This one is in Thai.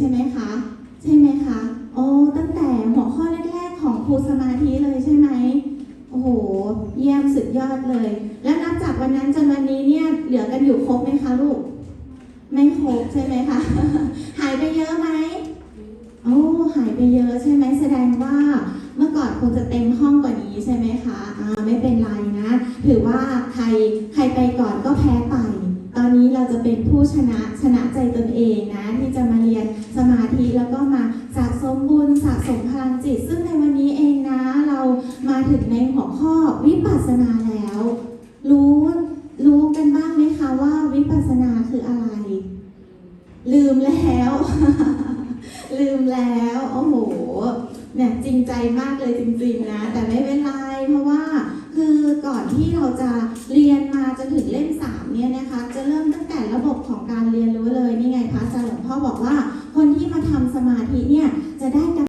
ใช่ไหมคะ ใช่ไหมคะโอ้ตั้งแต่หัวข้อแรกๆของครูสมาธิเลยใช่ไหมโอ้โห เยี่ยมสุดยอดเลย แล้วนับจากวันนั้นจนวันนี้เนี่ยเหลือกันอยู่ครบไหมคะลูก ไม่ครบใช่ไหมคะ หายไปเยอะไหมโอ้หายไปเยอะใช่ไหมแสดงว่าเมื่อก่อนคงจะเต็มห้องกว่านี้ใช่ไหมคะอ่าไม่เป็นไรนะ ถือว่าใครใครไปก่อนก็แพ้ไป ตอนนี้เราจะเป็นผู้ชนะชนะใจตนเองนะที่จะ ถึงในหัวข้อวิปัสสนาแล้ว รู้รู้กันบ้างไหมคะว่าวิปัสสนาคืออะไร ลืมแล้ว ลืมแล้วโอ้โหเนี่ยจริงใจมากเลยจริงๆนะ แต่ไม่เป็นไรเพราะว่าคือก่อนที่เราจะเรียนมาจนถึงเล่มสามเนี่ยนะคะ จะเริ่มตั้งแต่ระบบของการเรียนรู้เลยนี่ไงพระอาจารย์หลวงพ่อบอกว่า คนที่มาทำสมาธิเนี่ย